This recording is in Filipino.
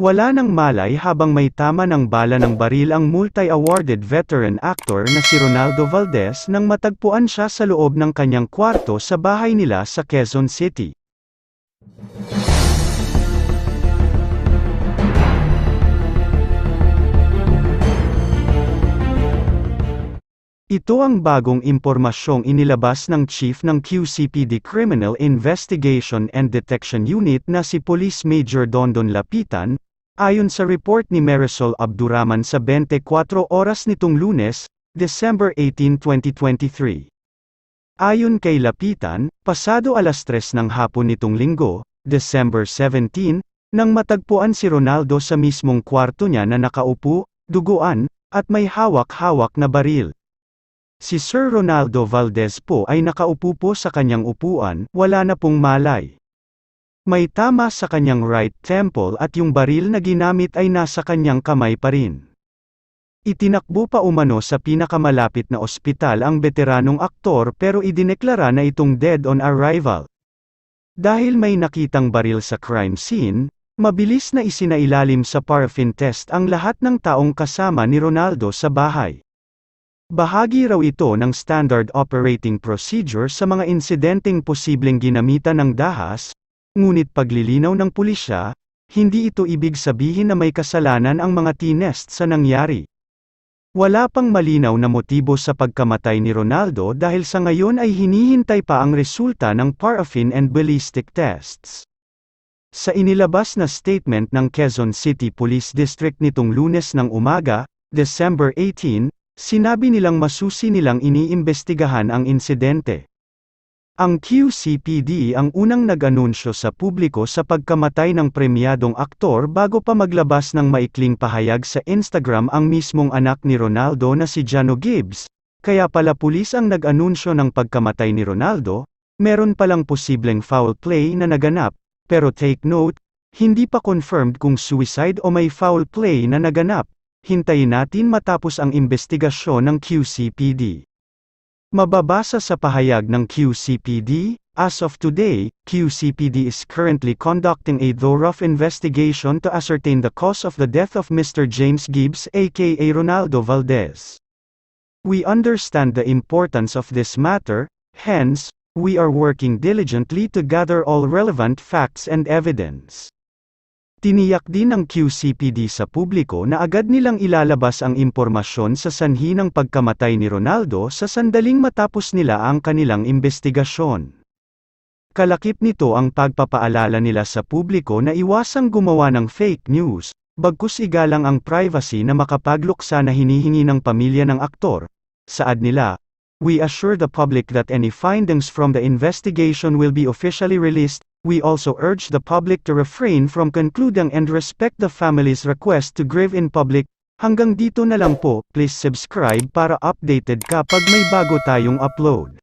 Wala nang malay habang may tama ng bala ng baril ang multi-awarded veteran actor na si Ronaldo Valdez nang matagpuan siya sa loob ng kanyang kwarto sa bahay nila sa Quezon City. Ito ang bagong impormasyong inilabas ng Chief ng QCPD Criminal Investigation and Detection Unit na si Police Major Dondon Lapitan, ayon sa report ni Marisol Abduraman sa 24 oras nitong lunes, December 18, 2023. Ayon kay Lapitan, pasado alas 3 ng hapon nitong linggo, December 17, nang matagpuan si Ronaldo sa mismong kwarto niya na nakaupo, duguan, at may hawak-hawak na baril. Si Sir Ronaldo Valdez po ay nakaupo po sa kanyang upuan, wala na pong malay. May tama sa kanyang right temple at yung baril na ginamit ay nasa kanyang kamay pa rin. Itinakbo pa umano sa pinakamalapit na ospital ang veteranong aktor pero idineklara na itong dead on arrival. Dahil may nakitang baril sa crime scene, mabilis na isinailalim sa paraffin test ang lahat ng taong kasama ni Ronaldo sa bahay. Bahagi raw ito ng standard operating procedure sa mga insidenteng posibleng ginamitan ng dahas, ngunit paglilinaw ng pulisya, hindi ito ibig sabihin na may kasalanan ang mga tinest sa nangyari. Wala pang malinaw na motibo sa pagkamatay ni Ronaldo dahil sa ngayon ay hinihintay pa ang resulta ng paraffin and ballistic tests. Sa inilabas na statement ng Quezon City Police District nitong lunes ng umaga, December 18, Sinabi nilang masusi nilang iniimbestigahan ang insidente. Ang QCPD ang unang nag-anunsyo sa publiko sa pagkamatay ng premyadong aktor bago pa maglabas ng maikling pahayag sa Instagram ang mismong anak ni Ronaldo na si Jano Gibbs. Kaya pala pulis ang nag-anunsyo ng pagkamatay ni Ronaldo, meron palang posibleng foul play na naganap, pero take note, hindi pa confirmed kung suicide o may foul play na naganap. Hintayin natin matapos ang investigasyon ng QCPD. Mababasa sa pahayag ng QCPD, as of today, QCPD is currently conducting a thorough investigation to ascertain the cause of the death of Mr. James Gibbs aka Ronaldo Valdez. We understand the importance of this matter, hence, we are working diligently to gather all relevant facts and evidence. Tiniyak din ng QCPD sa publiko na agad nilang ilalabas ang impormasyon sa sanhi ng pagkamatay ni Ronaldo sa sandaling matapos nila ang kanilang investigasyon. Kalakip nito ang pagpapaalala nila sa publiko na iwasang gumawa ng fake news, bagkus igalang ang privacy na makapagluksa na hinihingi ng pamilya ng aktor. Saad nila, We assure the public that any findings from the investigation will be officially released, We also urge the public to refrain from concluding and respect the family's request to grieve in public. Hanggang dito na lang po, please subscribe para updated ka pag may bago tayong upload.